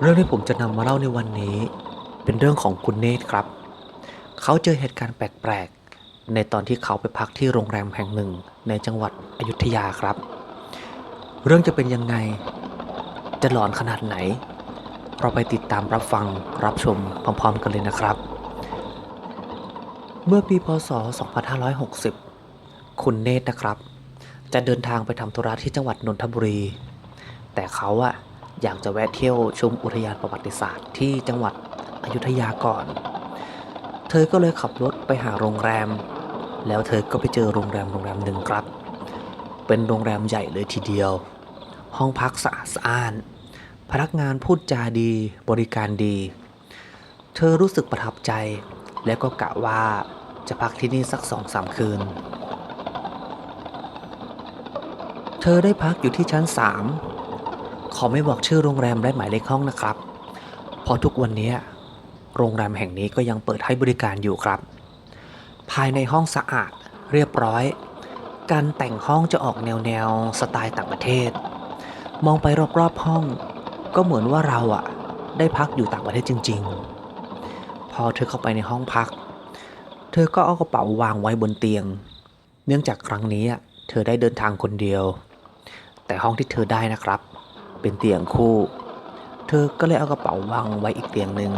เรื่องที่ผมจะนำมาเล่าในวันนี้ เป็นเรื่องของคุณเนตครับ เขาเจอเหตุการณ์แปลกๆ ในตอนที่เขาไปพักที่โรงแรมแห่งหนึ่งในจังหวัดอยุธยาครับ เรื่องจะเป็นยังไง จะหลอนขนาดไหน เราไปติดตามรับฟังรับชมพร้อมๆกันเลยนะครับ เมื่อปีพศ 2560 คุณเนตนะครับ จะเดินทางไปทำธุระที่จังหวัดนนทบุรี แต่เขาอะ อยากจะแวะเที่ยวชมอุทยานประวัติศาสตร์ที่จังหวัดอยุธยาก่อน เธอก็เลยขับรถไปหาโรงแรม แล้วเธอก็ไปเจอโรงแรมโรงแรมหนึ่งครับ เป็นโรงแรมใหญ่เลยทีเดียว ห้องพักสะอาดสะอ้าน พนักงานพูดจาดี บริการดี เธอรู้สึกประทับใจ และก็กะว่าจะพักที่นี่สักสองสามคืน เธอได้พักอยู่ที่ชั้นสาม ขอไม่บอกชื่อโรงแรมและหมายเลขห้องนะครับ เพราะทุกวันนี้โรงแรมแห่งนี้ก็ยังเปิดให้บริการอยู่ครับ ภายในห้องสะอาดเรียบร้อย การแต่งห้องจะออกแนวแนวสไตล์ต่างประเทศ มองไปรอบๆห้อง ก็เหมือนว่าเราอะได้พักอยู่ต่างประเทศจริง ๆ พอเธอเข้าไปในห้องพัก เธอก็เอากระเป๋าวางไว้บนเตียง เนื่องจากครั้งนี้เธอได้เดินทางคนเดียว แต่ห้องที่เธอได้นะครับ เป็นเตียงคู่ เธอก็เลยเอากระเป๋าวางไว้อีกเตียงหนึ่ง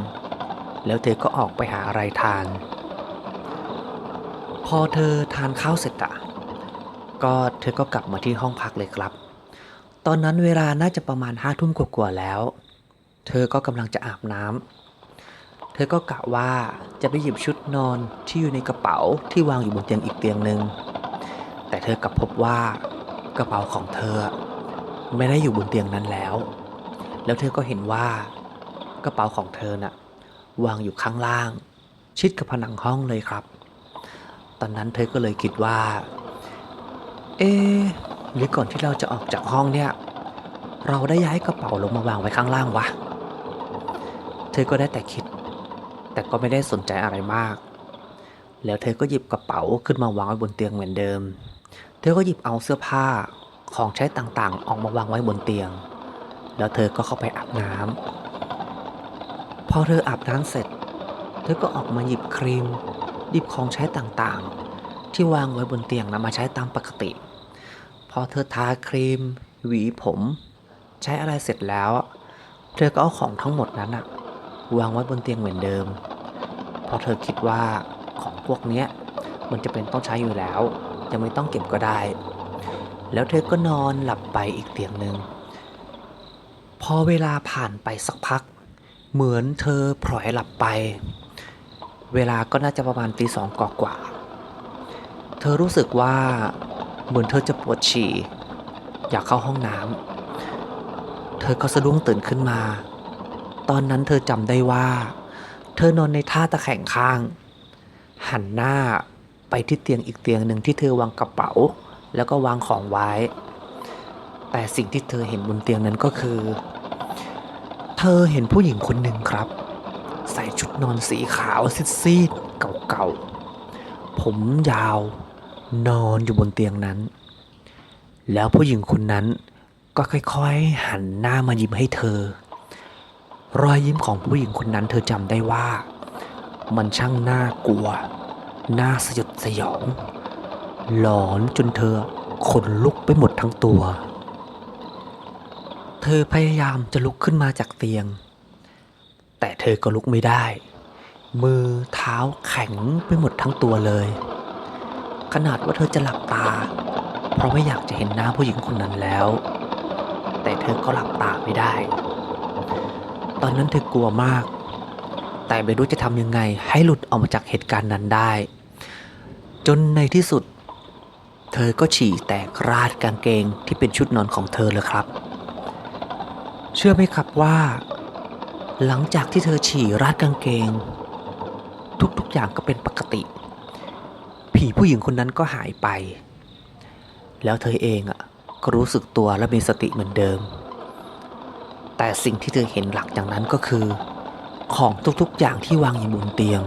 แล้วเธอก็ออกไปหาอะไรทาน พอเธอทานข้าวเสร็จอะก็เธอก็กลับมาที่ห้องพักเลยครับ ตอนนั้นเวลาน่าจะประมาณห้าทุ่มกว่าๆแล้ว เธอก็กำลังจะอาบน้ำ เธอก็กะว่าจะไปหยิบชุดนอนที่อยู่ในกระเป๋าที่วางอยู่บนเตียงอีกเตียงหนึ่ง แต่เธอกลับพบว่ากระเป๋าของเธอ ไม่ได้อยู่บนเตียงนั้นแล้ว แล้วเธอก็เห็นว่ากระเป๋าของเธอน่ะวางอยู่ข้างล่าง ชิดกับผนังห้องเลยครับ ตอนนั้นเธอก็เลยคิดว่า เอะหรือก่อนที่เราจะออกจากห้องเนี่ย เราได้ย้ายกระเป๋าลงมาวางไว้ข้างล่างวะ เธอก็ได้แต่คิด แต่ก็ไม่ได้สนใจอะไรมาก แล้วเธอก็หยิบกระเป๋าขึ้นมาวางไว้บนเตียงเหมือนเดิม เธอก็หยิบเอาเสื้อผ้า ของใช้ต่างๆ ออกมาวางไว้บนเตียง แล้วเธอก็เข้าไปอาบน้ำพอเธออาบน้ำเสร็จ เธอก็ออกมาหยิบครีม หยิบของใช้ต่างๆ ที่วางไว้บนเตียงนะมาใช้ตามปกติ พอเธอทาครีม หวีผม ใช้อะไรเสร็จแล้ว เธอก็เอาของทั้งหมดนั้นอะวางไว้บนเตียงเหมือนเดิม เพราะเธอคิดว่าของพวกเนี้ยมันจะเป็นต้องใช้อยู่แล้วยังไม่ต้องเก็บก็ได้ แล้วเธอก็นอนหลับไปอีกเตียงหนึ่ง พอเวลาผ่านไปสักพัก เหมือนเธอพลอยหลับไป เวลาก็น่าจะประมาณตีสองกว่า เธอรู้สึกว่าเหมือนเธอจะปวดฉี่ อยากเข้าห้องน้ำ เธอก็สะดุ้งตื่นขึ้นมา ตอนนั้นเธอจำได้ว่า เธอนอนในท่าตะแคงข้าง หันหน้าไปที่เตียงอีกเตียงหนึ่งที่เธอวางกระเป๋า แล้วก็วางของไว้ แต่สิ่งที่เธอเห็นบนเตียงนั้นก็คือ เธอเห็นผู้หญิงคนหนึ่งครับ ใส่ชุดนอนสีขาวซีดๆเก่าๆ ผมยาวนอนอยู่บนเตียงนั้น แล้วผู้หญิงคนนั้นก็ค่อยๆ หันหน้ามายิ้มให้เธอ รอยยิ้มของผู้หญิงคนนั้นเธอจำได้ว่า มันช่างน่ากลัว น่าสยดสยอง หลอนจนเธอขนลุกไปหมดทั้งตัว เธอพยายามจะลุกขึ้นมาจากเตียง แต่เธอก็ลุกไม่ได้ มือเท้าแข็งไปหมดทั้งตัวเลย ขนาดว่าเธอจะหลับตา เพราะไม่อยากจะเห็นหน้าผู้หญิงคนนั้นแล้ว แต่เธอก็หลับตาไม่ได้ ตอนนั้นเธอกลัวมาก แต่ไม่รู้จะทำยังไงให้หลุดออกมาจากเหตุการณ์นั้นได้ จนในที่สุด เธอก็ฉี่แตกราดกางเกงที่เป็นชุดนอนของเธอเลยครับ เชื่อไหมครับว่า หลังจากที่เธอฉี่ราดกางเกง ทุกๆอย่างก็เป็นปกติ ผีผู้หญิงคนนั้นก็หายไป แล้วเธอเองอะก็รู้สึกตัวและมีสติเหมือนเดิม แต่สิ่งที่เธอเห็นหลังจากนั้นก็คือ ของทุกๆอย่างที่วางอยู่บนเตียง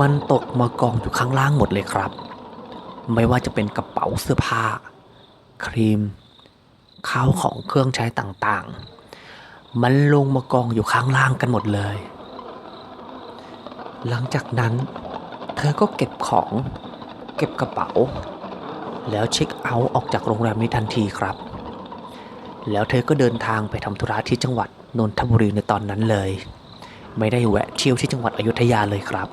มันตกมากองอยู่ข้างล่างหมดเลยครับ ไม่ว่าจะเป็นกระเป๋าเสื้อผ้า ครีม ข้าวของเครื่องใช้ต่างๆ มันลงมากองอยู่ข้างล่างกันหมดเลย หลังจากนั้น เธอก็เก็บของ เก็บกระเป๋า แล้วเช็คเอาท์ออกจากโรงแรมนี้ทันทีครับ แล้วเธอก็เดินทางไปทำธุระที่จังหวัดนนทบุรีในตอนนั้นเลย ไม่ได้แวะเที่ยวที่จังหวัดอยุธยาเลยครับ